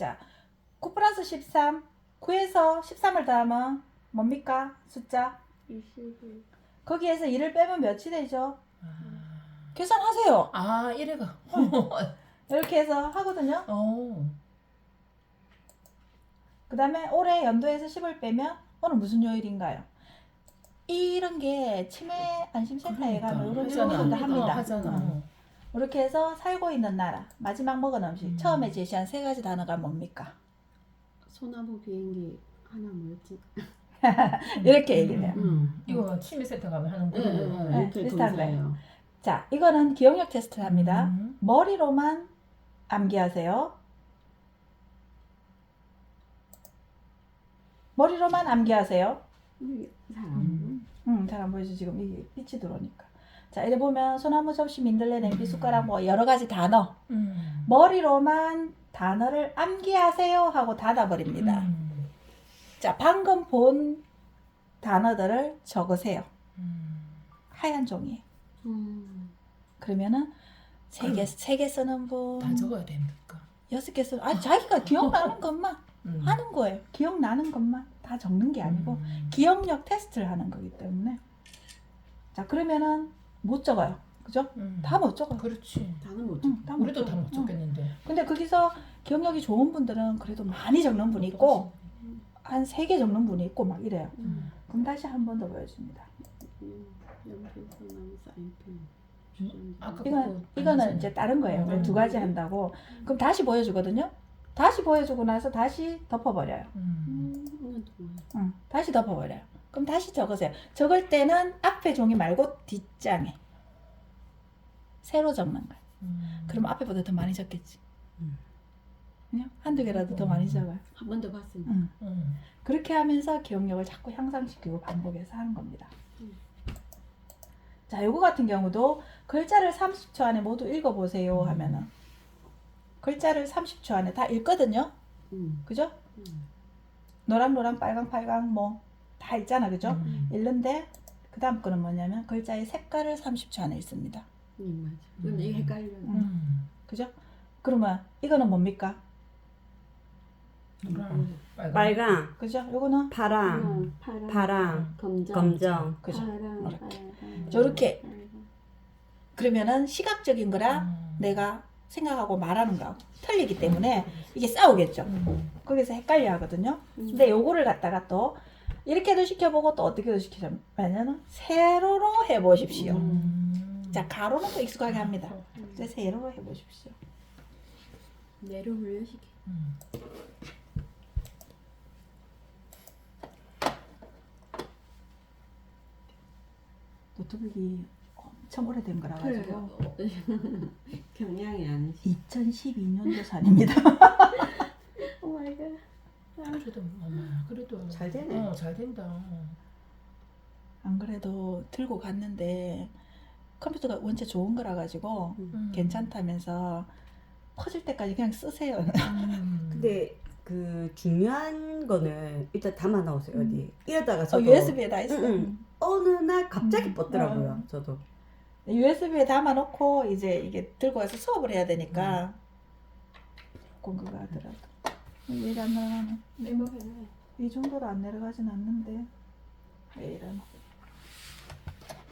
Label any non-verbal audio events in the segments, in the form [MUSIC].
자, 9 플러스 13. 9에서 13을 더하면 뭡니까? 숫자. 21. 거기에서 1을 빼면 몇이 되죠? 아, 계산하세요. 아 이래가. 이렇게 해서 하거든요. 어. 그 다음에 올해 연도에서 10을 빼면 오늘 무슨 요일인가요? 이런 게 치매 안심센터에 가면 이런 어, 합니다. 하잖아. 음. 이렇게 해서 살고 있는 나라 마지막 먹은 음식 음. 처음에 제시한 세 가지 단어가 뭡니까? 소나무 비행기 하나 뭐였지? [LAUGHS] 이렇게 얘기를 해요. 음. 이거 치매센터 가면 하는 거. 응, 응, 응. 네, 이렇게 비슷한 동사예요. 자, 이거는 기억력 테스트를 합니다. 음. 머리로만 암기하세요. 머리로만 암기하세요. 이게 잘안 음. 음, 잘안 보이죠 지금 이게 빛이 들어오니까. 자, 이래 보면 소나무 접시 민들레 냄비 숟가락 뭐 여러 가지 단어 음. 머리로만 단어를 암기하세요 하고 닫아버립니다. 음. 자, 방금 본 단어들을 적으세요. 음. 하얀 종이에. 음. 그러면은 세 개, 세 개 쓰는 분, 다 적어야 됩니까? 여섯 개 쓰는, 아, 자기가 기억나는 [LAUGHS] 것만 음. 하는 거예요. 기억나는 것만 다 적는 게 아니고 음. 기억력 테스트를 하는 거기 때문에. 자, 그러면은 못 적어요. 그죠? 음. 다못 적어요. 그렇지. 다는 못 응, 다못 우리도 다. 못 응. 적겠는데. 근데 거기서 기억력이 좋은 분들은 그래도 많이 적는 분이 있고 한 세 개 적는 분이 있고 막 이래요. 음. 그럼 다시 한 번 더 보여줍니다. 음. 음. 아까 이건 이거는. 이제 다른 거예요. 음. 두 가지 한다고. 그럼 다시 보여주거든요. 다시 보여주고 나서 다시 덮어버려요. 음. 음. 다시 덮어버려요. 그럼 다시 적으세요. 적을 때는 앞에 종이 말고 뒷장에 새로 적는 거예요. 음. 그럼 앞에보다 더 많이 적겠지. 음. 그냥 한두 개라도 더 많이 적어요. 한 번 더 봤으니까. 응. 음. 그렇게 하면서 기억력을 자꾸 향상시키고 반복해서 하는 겁니다. 음. 자, 요거 같은 경우도 글자를 30초 안에 모두 읽어보세요 음. 하면은 글자를 30초 안에 다 읽거든요. 음. 그죠? 음. 노랑 노랑 빨강 빨강 뭐 다 있잖아. 그죠? 음. 읽는데 그 다음 거는 뭐냐면 글자의 색깔을 30초 안에 읽습니다. 음, 맞아. 근데 이게 헷갈려. 음. 그죠? 그러면 이거는 뭡니까? 노랑, 빨강. 빨강, 그죠? 요거는 파랑, 음, 파랑, 파랑, 검정, 검정. 그죠? 파랑, 이렇게. 저렇게. 그러면은 시각적인 거랑 음. 내가 생각하고 말하는 거하고 틀리기 때문에 이게 싸우겠죠. 음. 거기서 헷갈려 하거든요. 음. 근데 요거를 갖다가 또 이렇게도 시켜보고 또 어떻게도 시키냐면은 세로로 해보십시오. 음. 자 가로는 또 익숙하게 합니다. 이제 세로로 해보십시오. 내려 훈련시키. 음. 노트북이 엄청 오래된 거라 가지고 경량이 아니시. 2012년도 산입니다. [LAUGHS] 오 마이 갓. 그래도 어머, 그래도 잘 되네. 어, 잘 된다. 안 그래도 들고 갔는데 컴퓨터가 원체 좋은 거라 가지고 음. 괜찮다면서 퍼질 때까지 그냥 쓰세요. 음. [LAUGHS] 근데 그 중요한 거는 일단 담아 놓으세요 어디. 이러다가 어, 저도 USB에 다 있어. 응, 응. 어느 날 갑자기 음. 뻗더라고요. 음. 저도. USB에 담아놓고 이제 이게 들고 와서 수업을 해야 되니까 조금 그거 하더라도 얘가 안. 내려가네. 이 정도로 안 내려가진 않는데 왜 이러나?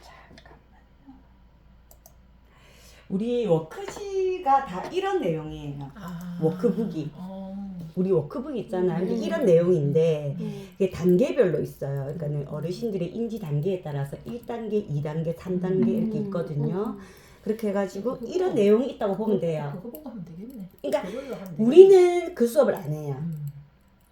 잠깐만요. 우리 워크지가 다 이런 내용이에요. 아. 워크북이. 어. 우리 워크북 있잖아요. 근데 음. 이런 내용인데 음. 이게 단계별로 있어요. 그러니까는 어르신들의 인지 단계에 따라서 1단계, 2단계, 3단계 이렇게 음. 있거든요. 음. 그렇게 해가지고 이런 내용이 있다고 보면 돼요. 그거 보고 하면 되겠네. 그러니까 그걸로 하면 되겠네. 우리는 그 수업을 안 해요. 음.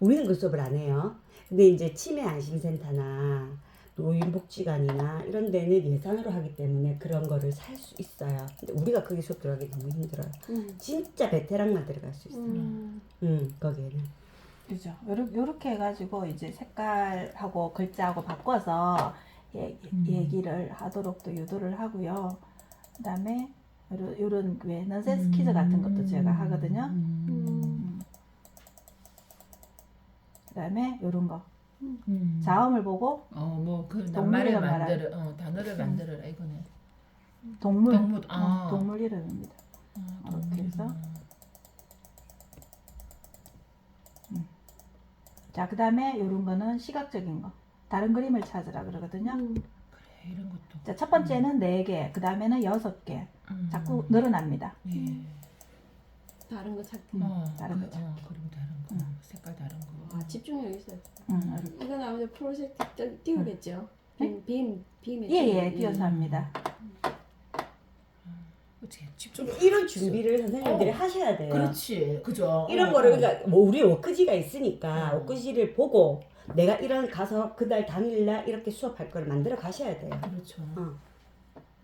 우리는 그 수업을 안 해요. 근데 이제 치매 안심센터나 노인복지관이나 이런 데는 예산으로 하기 때문에 그런 거를 살 수 있어요. 근데 우리가 거기 수업 들어가기 너무 힘들어요. 음. 진짜 베테랑만 들어갈 수 있어요. 음. 음, 거기에는. 그죠. 요렇게, 요렇게 해가지고 이제 색깔하고 글자하고 바꿔서 얘기, 음. 얘기를 하도록 또 유도를 하고요. 그 다음에 요런, 요런 왜 넌센스 음. 퀴즈 같은 것도 제가 하거든요. 음. 그 다음에 요런 거. 음. 자음을 보고 어, 뭐그 동물이라 낱말을 말하- 만들어, 어, 단어를 만들어라 이거네. 동물, 동물, 아. 어, 동물 이름입니다. 아, 이렇게 해서. 자, 그 다음에 이런 거는 시각적인 거. 다른 그림을 찾으라 그러거든요. 음. 이런 것도. 자, 첫 번째는 네 개, 그 다음에는 여섯 개. 음. 자꾸 늘어납니다. 예. 다른 거 찾기. 음, 어, 다른 그, 거죠. 어, 그림 다른 거, 음. 색깔 다른 거. 아 집중력 있어요. 음. 이거 나오면 프로젝트 띄- 띄우겠죠. 네? 빔, 빔, 빔에 예, 예. 띄어서 합니다. 그치 집중. 이런 준비를 선생님들이 어. 하셔야 돼요. 그렇지, 그죠. 이런 어, 거를 어. 그러니까 뭐 우리 워크지가 있으니까 음. 워크지를 보고 내가 이런 가서 그날 당일날 이렇게 수업할 거를 만들어 가셔야 돼요. 그렇죠. 어.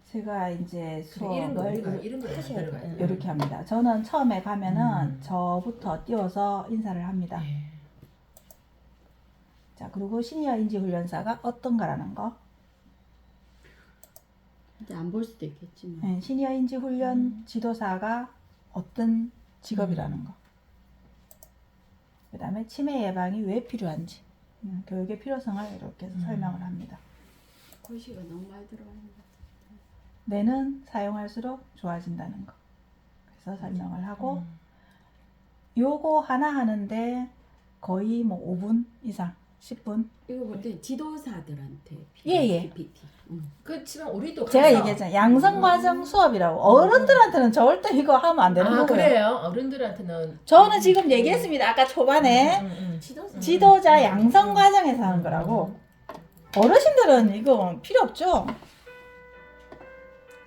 제가 이제 이런 수업을 이런 거 하셔야 돼요. 돼. 이렇게 합니다. 저는 처음에 가면은 음. 저부터 띄워서 인사를 합니다. 예. 자, 그리고 시니어 인지 훈련사가 어떤가라는 거. 이제 안볼 수도 있겠지만. 네, 시니어 인지 훈련 음. 지도사가 어떤 직업이라는 음. 거. 그다음에 치매 예방이 왜 필요한지, 음, 교육의 필요성을 이렇게 해서 음. 설명을 합니다. 고시가 너무 많이 들어가는 것 같아. 뇌는 사용할수록 좋아진다는 거. 그래서 설명을 하고 음. 요거 하나 하는데 거의 뭐 5분 이상, 10분. 이거 볼때 지도사들한테 예, 예. PPT. 음. 그렇지만 우리도 제가 가서- 얘기했잖아요. 양성 과정 수업이라고. 어른들한테는 절대 이거 하면 안 되는 아 거고요. 그래요? 어른들한테는. 저는 지금 얘기했습니다. 아까 초반에 음, 음, 음. 지도사. 지도자 양성 과정에서 하는 거라고. 어르신들은 이거 필요 없죠.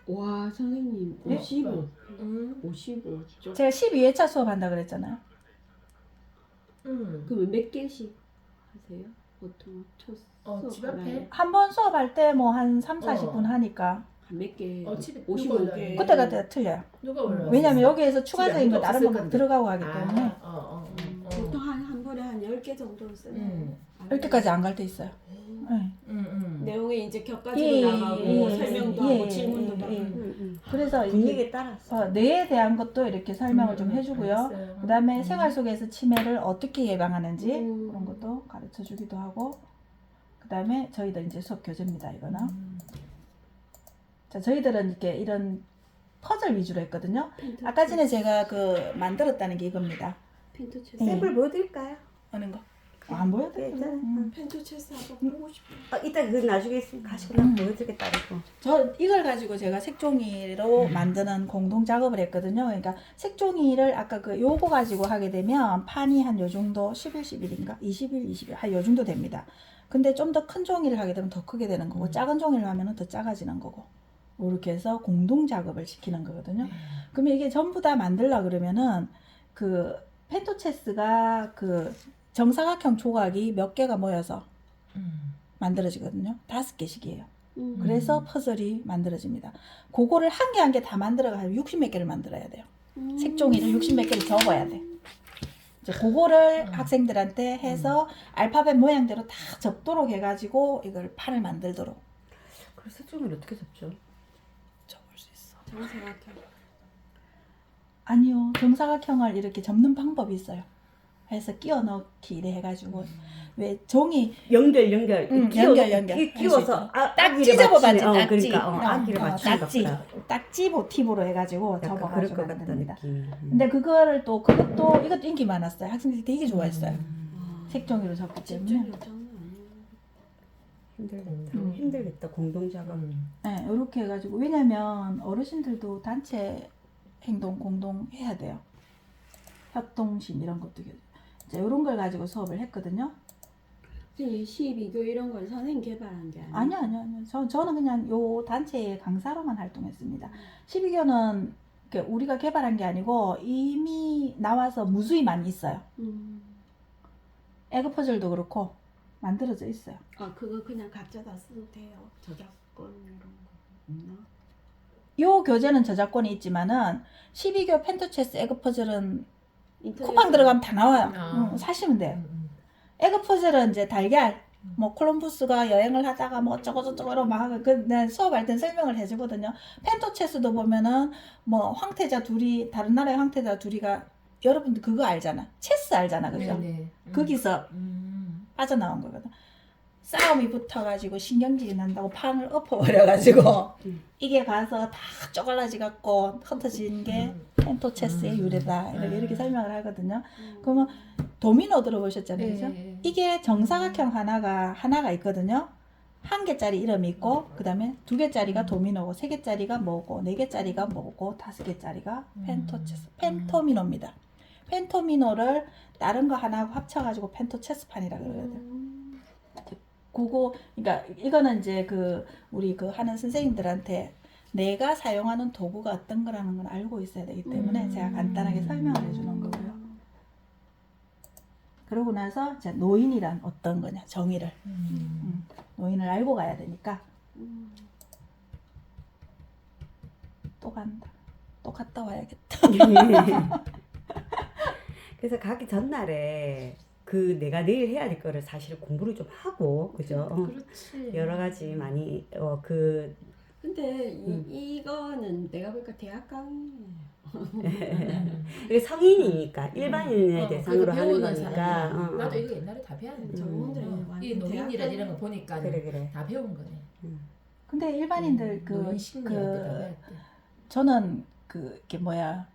와 선생님 예? 55. 음, 55. 쪽. 제가 12회차 수업한다 그랬잖아요. 음. 그러면 몇 개씩 하세요? 보통 첫 어, 수업 집 앞에? 한 번 수업할 때 뭐 한 3, 40분 어. 하니까 몇 개? 어, 집에 55개. 그때 그때 틀려요. 누가 올라? 왜냐면 여기에서 추가적인 거 다른 거. 들어가고 하기 아, 때문에 어, 어, 음, 어. 보통 한, 한 번에 한 10개 정도 쓰나요? 음. 안 이렇게까지 안 갈 때 있어요. 네. 음, 음. 내용이 이제 격가지로 예, 나가고 예, 설명도 예, 하고 질문도 예, 하고 예. 음, 음. 그래서 분위기에 따라서. 어, 뇌에 대한 것도 이렇게 설명을 좀 음, 해주고요. 알았어요. 그 다음에 음. 생활 속에서 치매를 어떻게 예방하는지 음. 그런 것도 가르쳐 주기도 하고 그 다음에 저희들 이제 수업 교재입니다 이거는 음. 자 저희들은 이렇게 이런 퍼즐 위주로 했거든요 아까 전에 제가 그 만들었다는 게 이겁니다 체스 네. 샘플 보여드릴까요? 하는 거 어, 안 보여도 네, 돼 있잖아요. 음. 펜트 체스 한번 보고 싶어. 아, 이따 그 나중에 가시고 나 보여드리겠다고. 저 이걸 가지고 제가 색종이로 만드는 공동 작업을 했거든요 그러니까 색종이를 아까 그 요거 가지고 하게 되면 판이 한 요 정도 11, 11인가 20일, 20일 한 요 정도 됩니다 근데 좀 더 큰 종이를 하게 되면 더 크게 되는 거고 음. 작은 종이를 하면 더 작아지는 거고 이렇게 해서 공동 작업을 시키는 거거든요 네. 그러면 이게 전부 다 만들라 그러면은 그 펜토체스가 그 정사각형 조각이 몇 개가 모여서 음. 만들어지거든요 다섯 개씩이에요 음. 그래서 퍼즐이 만들어집니다. 그거를 한 개 한 개 다 만들어가 60 몇 개를 만들어야 돼요. 음. 색종이를 60 몇 개를 접어야 돼. 이제 그거를 음. 학생들한테 해서 알파벳 모양대로 다 접도록 해가지고 이걸 판을 만들도록 그럼 색종이를 어떻게 잡죠? 접을 수 있어. 정사각형. 아니요, 정사각형을 이렇게 접는 방법이 있어요. 해서 끼워 넣기 이래 해가지고 왜 종이 연결 연결. 응, 끼워- 연결, 연결. 끼- 끼워서. 아, 딱지 접어봤지, 어, 딱지. 그러니까 어, 어, 아기를 어, 딱지. 딱지 모티브로 해가지고 접어가지고 만듭니다. 음. 근데 그거를 또 그것도 이것도 인기 많았어요. 학생들이 되게 좋아했어요. 와. 색종이로 접기 때문에. 힘들겠다. 음. 힘들겠다. 공동 작업. 음. 네, 이렇게 해가지고 왜냐면 어르신들도 단체 행동 공동 해야 돼요. 협동심 이런 것도 이제 이런 걸 가지고 수업을 했거든요. 선생님 시비교 이런 걸 선생님 개발한 게 아니야? 아니요, 아니요, 아니요. 저 저는 그냥 요 단체의 강사로만 활동했습니다. 12교는 우리가 개발한 게 아니고 이미 나와서 무수히 많이 있어요. 음. 에그 퍼즐도 그렇고 만들어져 있어요. 아 그거 그냥 각자 다 써도 돼요. 저작권 이런 거 없나? 요 교재는 저작권이 있지만은 12교 펜토체스 에그 퍼즐은 인터넷 쿠팡 들어가면 다 나와요. 아. 응, 사시면 돼요. 음, 음. 에그 퍼즐은 이제 달걀, 뭐 콜럼부스가 여행을 하다가 뭐 어쩌고 저쩌고 이러고 막 하고 그내 수업할 땐 설명을 해주거든요. 펜토체스도 보면은 뭐 황태자 둘이 다른 나라의 황태자 둘이가 여러분들 그거 알잖아. 체스 알잖아, 그죠? 네, 네. 음. 거기서 음. 빠져나온 거거든. 싸움이 붙어가지고 신경질이 난다고 판을 엎어버려가지고 음. 이게 가서 다 쪼갈라지 갖고 흩어진 게 음. 펜토 체스의 음. 유래다 이렇게, 음. 이렇게 설명을 하거든요. 음. 그러면 도미노 들어보셨잖아요. 그죠? 네. 이게 정사각형 하나가 하나가 있거든요. 한 개짜리 이름이 있고 그 다음에 두 개짜리가 도미노고 세 개짜리가 뭐고 네 개짜리가 뭐고 다섯 개짜리가 펜토체스 펜토미노입니다. 펜토미노를 다른 거 하나하고 합쳐가지고 펜토체스판이라 돼요. 음. 그거 그러니까 이거는 이제 그 우리 그 하는 선생님들한테 내가 사용하는 도구가 어떤 거라는 걸 알고 있어야 되기 때문에 음. 제가 간단하게 설명을 해주는 거고요. 그러고 나서 이제 노인이란 어떤 거냐 정의를 음. 노인을 알고 가야 되니까 음. 또 간다. 또 갔다 와야겠다. [LAUGHS] 그래서 가기 전날에 그 내가 내일 해야 될 거를 사실 공부를 좀 하고 그죠? 어, 그렇지. 여러 가지 많이 어 그 근데 이, 음. 이거는 내가 보니까 대학 강의예요. 이게 성인이니까 일반인의 어, 대상으로 하는 배우는 거니까 사람. 어, 어. 나도 이거 옛날에 다 배웠는데. 전문들이 어, 완전 이 노인이란 대학 이런 거 보니까 그래 그래. 다 배운 거네. 근데 일반인들 그, 노인 다그 배웠대. 저는 그 이게 뭐야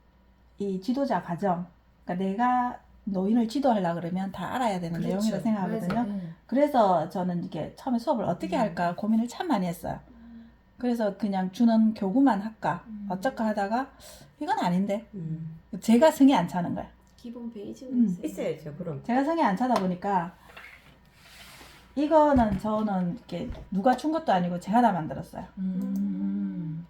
이 지도자 과정 그러니까 내가 노인을 지도하려 그러면 다 알아야 되는 내용이라 그렇죠. 생각하거든요. 맞아. 응. 그래서 저는 이게 처음에 수업을 어떻게 음. 할까 고민을 참 많이 했어요. 그래서 그냥 주는 교구만 할까 음. 어쩔까 하다가 이건 아닌데 음. 제가 성이 안 차는 거야. 기본 베이직은 음. 있어야죠 그럼. 제가 성이 안 차다 보니까 이거는 저는 이렇게 누가 준 것도 아니고 제가 다 만들었어요. 음.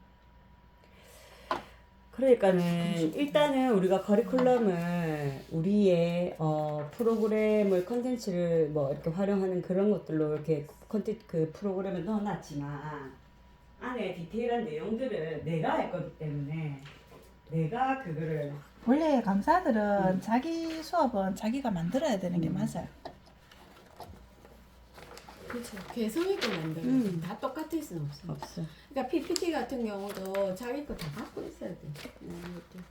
그러니까는 일단은 우리가 커리큘럼을 우리의 어, 프로그램을 컨텐츠를 뭐 이렇게 활용하는 그런 것들로 이렇게 컨텐츠 그 프로그램에 넣어놨지만 안에 디테일한 내용들을 내가 할 거기 때문에 내가 그거를 원래 강사들은 자기 수업은 자기가 만들어야 되는 게 음. 맞아요. 그렇죠. 개성 있게 만들어. 음. 다 똑같을 수는 없어. 없어. 그러니까 PPT 같은 경우도 자기 거 다 갖고 있어야 돼. 음, 이것도.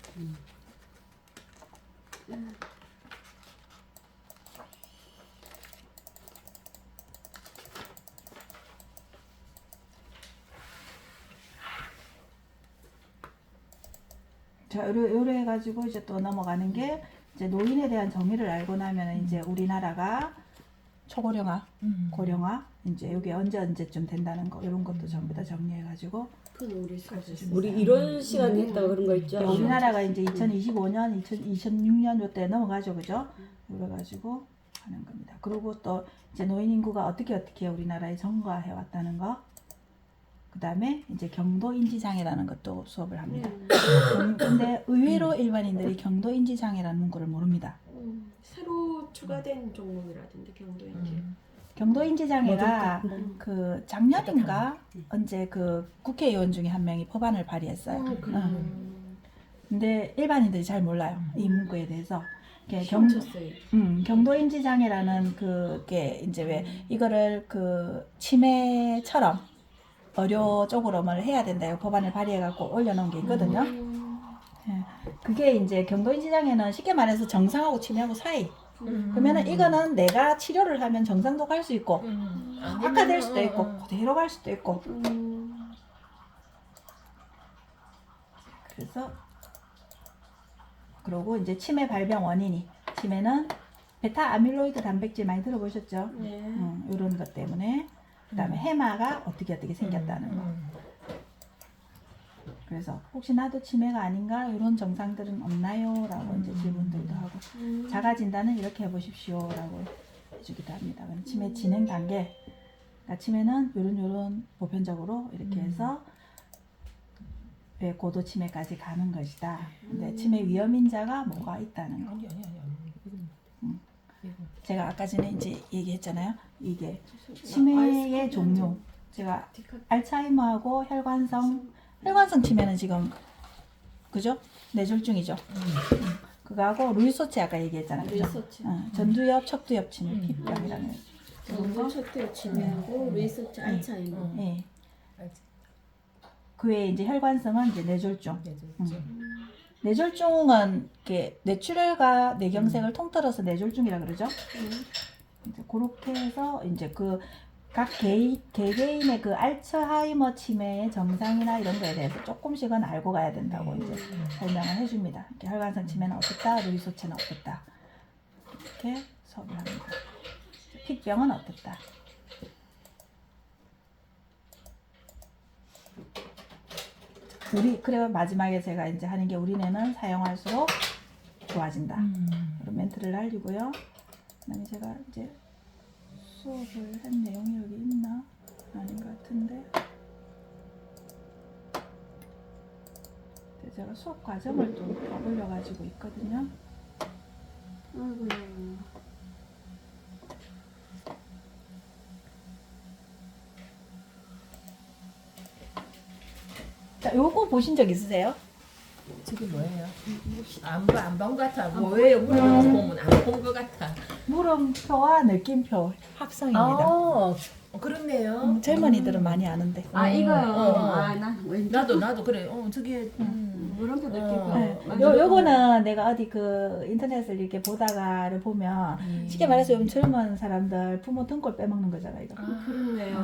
자, 요래, 요래 해가지고 이제 또 넘어가는 게 이제 노인에 대한 정의를 알고 나면 이제 우리나라가 초고령화, 음. 고령화, 이제 여기 언제 언제쯤 된다는 거 이런 것도 전부 다 정리해가지고 그건 우리. 우리 이런 시간 했다고 그런 거 있죠. 우리나라가 이제 2025년, 2026년 요때 넘어가죠, 그죠? 그래가지고 하는 겁니다. 그리고 또 이제 노인 인구가 어떻게 어떻게 우리나라에 증가해 왔다는 거. 그 다음에 이제 경도 인지 장애라는 것도 수업을 합니다. 음. 경- 근데 의외로 일반인들이 경도 인지 장애라는 문구를 모릅니다. 음. 새로 추가된 종목이라던데 경도인지. 음. 경도 인지 장애가 음. 그 작년인가 언제 그 국회의원 중에 한 명이 법안을 발의했어요. 어, 그래. 음. 근데 일반인들이 잘 몰라요. 이 문구에 대해서. 이게 경. 쳤어요. 음, 경도인지 장애라는 그게 이제 왜 이거를 그 치매처럼 의료 쪽으로 뭘 해야 된다. 이 법안을 발의해갖고 올려놓은 게 있거든요. 음. 그게 이제 경도인지 장애는 쉽게 말해서 정상하고 치매하고 사이. 음. 그러면은 이거는 내가 치료를 하면 정상도 갈 수 있고 음. 악화될 수도 있고. 그대로 갈 수도 있고 음. 그래서 그리고 이제 치매 발병 원인이 치매는 베타 아밀로이드 단백질 많이 들어보셨죠? 네. 음, 이런 것 때문에 그다음에 해마가 어떻게 어떻게 생겼다는 거. 음. 그래서 혹시 나도 치매가 아닌가 이런 정상들은 없나요?라고 이제 질문들도 하고 음. 자가 진단은 이렇게 해보십시오 라고 해주기도 합니다. 치매 진행 단계. 그러니까 치매는 요런 요런 보편적으로 이렇게 음. 해서 왜 고도 치매까지 가는 것이다. 근데 음. 치매 위험 인자가 뭐가 있다는 거. 아니 아니 아니 아니. 음. 제가 아까 전에 이제 얘기했잖아요. 이게 아, 치매의 종류. 제가 알츠하이머하고 혈관성 혈관성 치매는 지금 그죠? 뇌졸중이죠. 음. 그거하고 루이소치 아까 얘기했잖아요. 그죠? 리서치. 어, 전두엽, 척두엽 치매, 음. 피병이라는. 정보 초대 치매하고 음. 리서치 음. 알츠하이머. 음. 예. 알지. 그 외에 이제 혈관성은 이제 뇌졸중. 네, 네, 음. 네. 뇌졸중은 이렇게 뇌출혈과 뇌경색을 통틀어서 뇌졸중이라 그러죠. 음. 이제 그렇게 해서 이제 그 각 개인 개개인의 그 알츠하이머 치매의 정상이나 이런 거에 대해서 조금씩은 알고 가야 된다고 이제 음. 설명을 해줍니다. 이렇게 혈관성 치매는 어떻다, 루이소치는 어떻다. 이렇게 수업을 합니다. 픽병은 어떻다. 우리 그래 마지막에 제가 이제 하는 게 우리네는 사용할수록 좋아진다. 음. 이런 멘트를 날리고요. 그다음에 제가 이제 수업을 한 내용이 여기 있나 아닌 것 같은데. 제가 수업 과정을 또 올려 가지고 있거든요. 아이고야. 자, 요거 보신 적 있으세요? 저게 뭐예요? 안안본 같아. 뭐예요? 물어보면 보면 안본. 물음표와 느낌표 합성입니다. 아, 그렇네요. 음, 젊은이들은 많이 아는데. 아 이거요. 어, 어. 아난 왠지 나도 나도 그래. 어 저게 음. 물음표 어. 거. 네. 맞아. 요, 요거는 내가 어디 그 인터넷을 이렇게 보다가를 보면 음. 쉽게 말해서 요즘 젊은 사람들 부모 등골 빼먹는 거잖아 이거. 아, 그렇네요.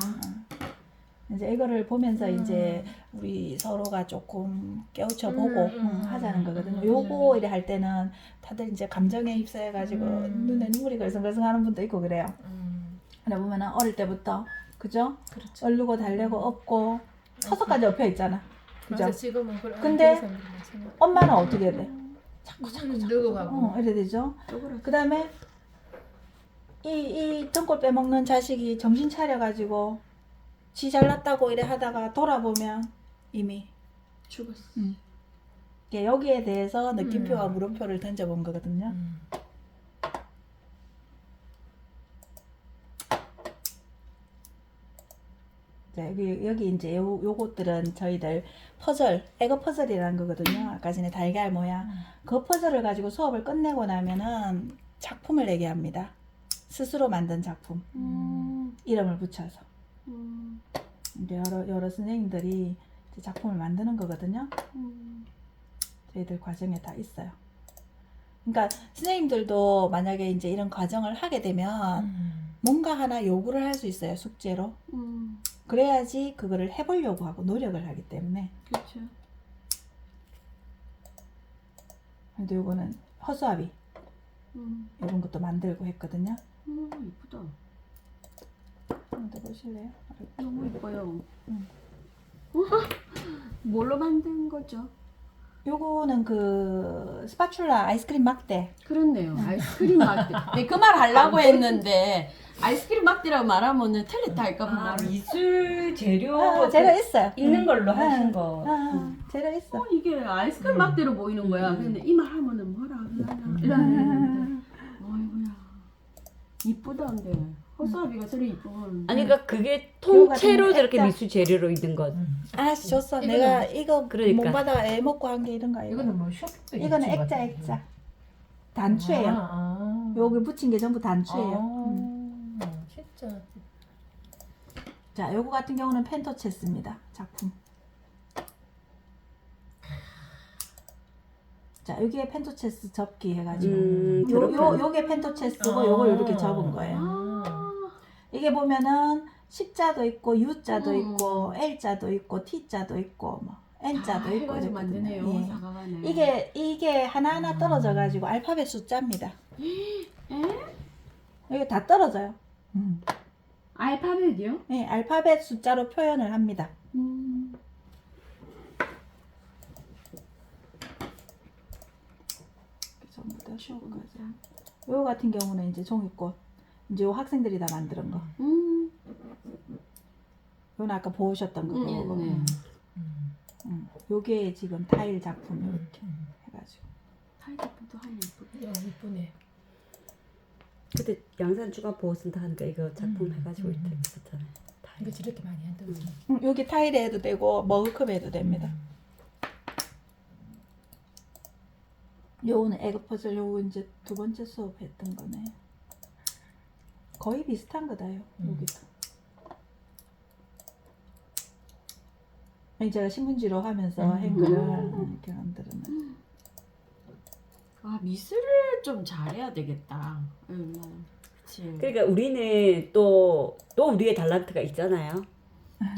이제 이거를 보면서 음. 이제 우리 서로가 조금 깨우쳐 보고 음, 음, 음, 하자는 거거든요. 음, 요거 이래 할 때는 다들 이제 감정에 휩싸여가지고 음. 눈에 눈물이 걸성걸성하는 분도 있고 그래요. 음. 근데 보면은 어릴 때부터 그죠? 그렇죠. 얼르고 달래고 업고 서서까지 엎여 있잖아. 그죠? 맞아 지금은. 근데 그런 사람들이 많잖아. 엄마는 어떻게 돼? 자꾸 자꾸 음, 자꾸. 늙어가고. 어, 이래 되죠. 그 다음에 이, 이 등골 빼먹는 자식이 정신 차려 가지고 지 잘났다고 이래 하다가 돌아보면 이미 죽었어. 이게 여기에 대해서 느낌표와 음. 물음표를 던져본 거거든요. 음. 자, 여기, 여기 이제 요, 요것들은 저희들 퍼즐, 에거 퍼즐이라는 거거든요. 아까 전에 달걀 모양. 그 퍼즐을 가지고 수업을 끝내고 나면은 작품을 내게 합니다. 스스로 만든 작품. 음. 이름을 붙여서. 여러, 여러 선생님들이 작품을 만드는 거거든요. 음. 저희들 과정에 다 있어요. 그러니까 선생님들도 만약에 이제 이런 과정을 하게 되면 음. 뭔가 하나 요구를 할 수 있어요. 숙제로. 음. 그래야지 그거를 해보려고 하고 노력을 하기 때문에. 그렇죠. 근데 요거는 허수아비 음. 이런 것도 만들고 했거든요. 음, 이쁘다. 한번 더 보실래요? 너무 이뻐요. 음. [LAUGHS] 뭘로 만든 거죠? 요거는 그 스파츌라 아이스크림 막대. 그렇네요. 아이스크림 막대. [LAUGHS] 네, 그 말 하려고 했는데 아이스크림 막대라고 말하면은 틀렸다 할까봐 아, 말을. 미술 재료 아, 재료 있어요. 있는 걸로 음. 하신 아, 거. 아, 재료 있어. 어, 이게 아이스크림 음. 막대로 보이는 거야. 음. 근데 이 말 하면은 뭐라 음. 이러는데. 어이구야. 이쁘다 근데. 허수아비가 저리 이쁘면. 아니 그러니까 그게 요거 통째로 저렇게 액자. 미술 재료로 있는 것. 음. 아, 줬어. 이거는- 내가 이거 그러니까. 못 받아 애 먹고 한 게 이런 거 이거. 이거는 뭐 쇼핑백 이거는 액자 액자. 단추예요. 아, 아. 여기 붙인 게 전부 단추예요. 아, 음. 진짜. 자, 요거 같은 경우는 펜토체스입니다. 작품. 자, 여기에 펜토체스 접기 해가지고. 음, 요, 요. 요게 펜토체스고 아. 요걸 이렇게 접은 거예요. 아. 이게 보면은 십자도 있고 U자도 음. 있고 L자도 있고 T자도 있고 뭐 N자도 아, 있고 이랬거든요. 만드네요. 예. 사과가네. 이게 이게 하나하나 음. 떨어져 가지고 알파벳 숫자입니다. 에? 이게 다 떨어져요. 음. 알파벳이요? 예, 알파벳 숫자로 표현을 합니다. 음. 전부 다 쇼까지. 요 같은 경우는 이제 종이꽃. 이제 요 학생들이 다 만드는 거. 음. 요는 아까 보셨던 거. 음, 그거. 네, 네. 음. 음. 음. 요게 지금 타일 작품 음. 이렇게 해가지고. 타이트도 하니 이쁘게. 야, 이쁘네. 그때 양산주가 보호센터 하니까 이거 작품 음, 해가지고 음, 이때 음. 있었잖아요. 다 이거 저렇게 많이 한다고. 음, 여기 타일에 해도 되고 머그컵에 해도 됩니다. 요거는 에그 퍼즐 요거 이제 두 번째 수업 했던 거네. 거의 비슷한 거다요. 음. 여기도. 아니, 제가 신문지로 하면서 음. 행글을 음. 이렇게 만들어놔. 아 미술을 좀 잘해야 되겠다. 응. 그치. 그러니까 우리는 또 또 우리의 달란트가 있잖아요.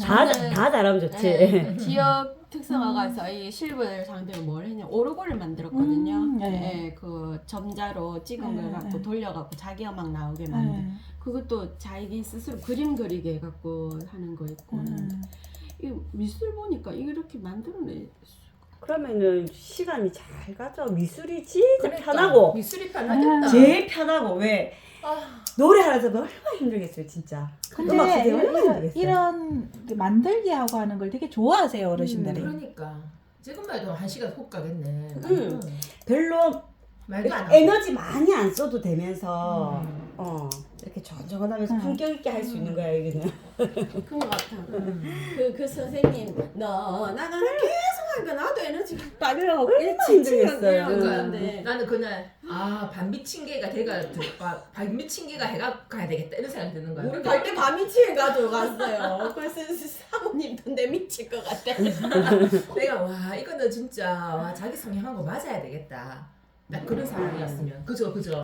다, 저는- 다 잘하면 좋지. 네, [LAUGHS] 지역 특성화가서 이 실버 상대로 뭘 했냐 오르골을 만들었거든요. 음, 네. 네. 그 점자로 찍은 네, 걸 갖고 네. 돌려갖고 자기 음악 나오게 만든. 네. 그것도 자기 스스로 그림 그리게 해갖고 하는 거 있고. 음. 이 미술 보니까 이렇게 만들어내. 그러면은 시간이 잘 가죠. 미술이 진짜 그러니까 편하고 미술이 편하겠다. 제일 편하고 왜 아, 노래 하면서 얼마나 힘들겠어요, 진짜. 근데 음악 선생님 얼마나 이런, 힘들겠어요. 이런 그 만들기 하고 하는 걸 되게 좋아하세요 어르신들이. 그러니까 지금만 해도 한 시간 훅 가겠네. 음. 별로 말도 안 하고. 에너지 많이 안 써도 되면서 음. 어 이렇게 전전하면서 음. 품격 있게 할 수 있는 거야 여기는. 그런 것 같아. 음. 그, 그 선생님, 너, 나가 계속 하니까 나도 에너지가 빠져가고 힘들겠어요. 그러니까 데 나는 그날 아 반미친 개가 대가 아, 반미친 개가 해가 가야 되겠다 이런 생각이 드는 거야. 우리 갈 때 밤미치에 가지고 갔어요. 그래서 사모님도 내 미칠 것 같아. [LAUGHS] 내가 와 이거는 진짜 와 자기 성향하고 맞아야 되겠다. 딱 그런 상황이었으면 그죠 그죠.